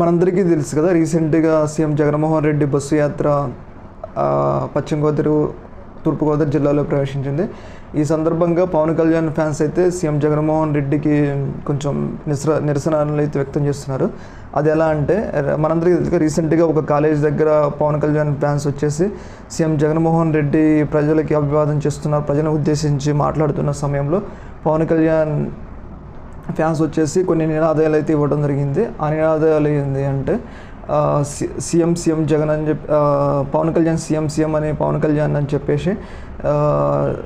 మనందరికీ తెలుసు కదా రీసెంట్గా సీఎం జగన్మోహన్ రెడ్డి బస్సు యాత్ర పశ్చిమ గోదావరి తూర్పుగోదావరి జిల్లాలో ప్రవేశించింది. ఈ సందర్భంగా పవన్ కళ్యాణ్ ఫ్యాన్స్ అయితే సీఎం జగన్మోహన్ రెడ్డికి కొంచెం నిరసన నిరసనలు అయితే వ్యక్తం చేస్తున్నారు. అది ఎలా అంటే మనందరికీ తెలుసు రీసెంట్గా ఒక కాలేజ్ దగ్గర పవన్ కళ్యాణ్ ఫ్యాన్స్ వచ్చేసి సీఎం జగన్మోహన్ రెడ్డి ప్రజలకి అభివాదం చేస్తున్నారు ప్రజలను ఉద్దేశించి మాట్లాడుతున్న సమయంలో పవన్ కళ్యాణ్ ఫ్యాన్స్ వచ్చేసి కొన్ని నినాదాలు అయితే ఇవ్వడం జరిగింది. ఆ నినాదాలు ఏంటి అంటే సి- సీఎం సీఎం జగన్ అని చెప్పి పవన్ కళ్యాణ్ సీఎం సీఎం అని పవన్ కళ్యాణ్ అని చెప్పేసి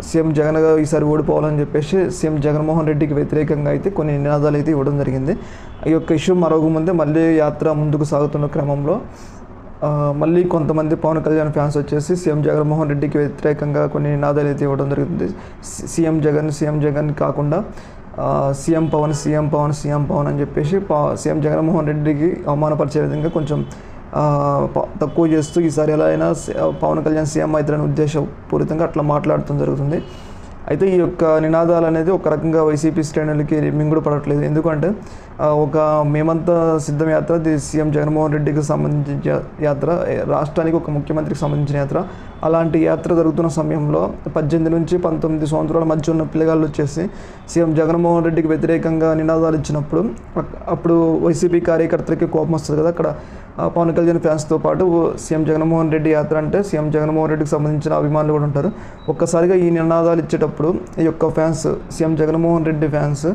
సీఎం జగన్ గారు ఈసారి ఓడిపోవాలని చెప్పేసి సీఎం జగన్మోహన్ రెడ్డికి వ్యతిరేకంగా అయితే కొన్ని నినాదాలు అయితే ఇవ్వడం జరిగింది. ఈ యొక్క ఇష్యూ మరొక ముందే మళ్ళీ యాత్ర ముందుకు సాగుతున్న క్రమంలో మళ్ళీ కొంతమంది పవన్ కళ్యాణ్ ఫ్యాన్స్ వచ్చేసి సీఎం జగన్మోహన్ రెడ్డికి వ్యతిరేకంగా కొన్ని నినాదాలు అయితే ఇవ్వడం జరుగుతుంది సీఎం జగన్ సీఎం జగన్ కాకుండా CM Pawan CM Pawan CM Pawan అని చెప్పేసి సీఎం జగన్మోహన్ రెడ్డికి అవమానపరిచే విధంగా కొంచెం తక్కువ చేస్తూ ఈసారి ఎలా అయినా పవన్ కళ్యాణ్ సీఎం అవుతారని ఉద్దేశపూరితంగా అట్లా మాట్లాడటం జరుగుతుంది. అయితే ఈ యొక్క నినాదాలు అనేది ఒక రకంగా వైసీపీ శ్రేణులకి మింగుడు పడట్లేదు. ఎందుకంటే ఒక మేమంతా సిద్ధం యాత్ర సీఎం జగన్మోహన్ రెడ్డికి సంబంధించిన యాత్ర రాష్ట్రానికి ఒక ముఖ్యమంత్రికి సంబంధించిన యాత్ర. అలాంటి యాత్ర జరుగుతున్న సమయంలో పద్దెనిమిది నుంచి పంతొమ్మిది సంవత్సరాల మధ్య ఉన్న పిల్లగాళ్ళు వచ్చేసి సీఎం జగన్మోహన్ రెడ్డికి వ్యతిరేకంగా నినాదాలు ఇచ్చినప్పుడు అప్పుడు వైసీపీ కార్యకర్తలకి కోపం వస్తుంది కదా. అక్కడ పవన్ కళ్యాణ్ ఫ్యాన్స్తో పాటు సీఎం జగన్మోహన్ రెడ్డి యాత్ర అంటే సీఎం జగన్మోహన్ రెడ్డికి సంబంధించిన అభిమానులు కూడా ఉంటారు. ఒక్కసారిగా ఈ నినాదాలు ఇచ్చేటప్పుడు ఈ యొక్క fans CM Jaganmohan Reddy fans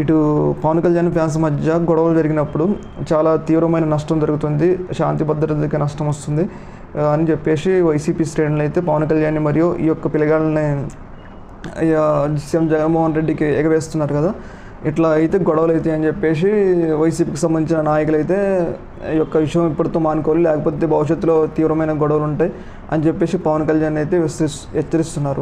ఇటు పవన్ కళ్యాణ్ ఫ్యాన్స్ మధ్య గొడవలు జరిగినప్పుడు చాలా తీవ్రమైన నష్టం జరుగుతుంది. శాంతి భద్రతకి నష్టం వస్తుంది. అని చెప్పేసి వైసీపీ శ్రేణులు అయితే పవన్ కళ్యాణ్ మరియు ఈ యొక్క పిల్లగాళ్ళని సీఎం జగన్మోహన్ రెడ్డికి ఎగవేస్తున్నారు కదా. ఇట్లా అయితే గొడవలు అయితే అని చెప్పేసి వైసీపీకి సంబంధించిన నాయకులు అయితే ఈ యొక్క విషయం ఇప్పటితో మానుకోవాలి. లేకపోతే భవిష్యత్తులో తీవ్రమైన గొడవలు ఉంటాయి అని చెప్పేసి పవన్ కళ్యాణ్ అయితే హెచ్చరిస్తున్నారు.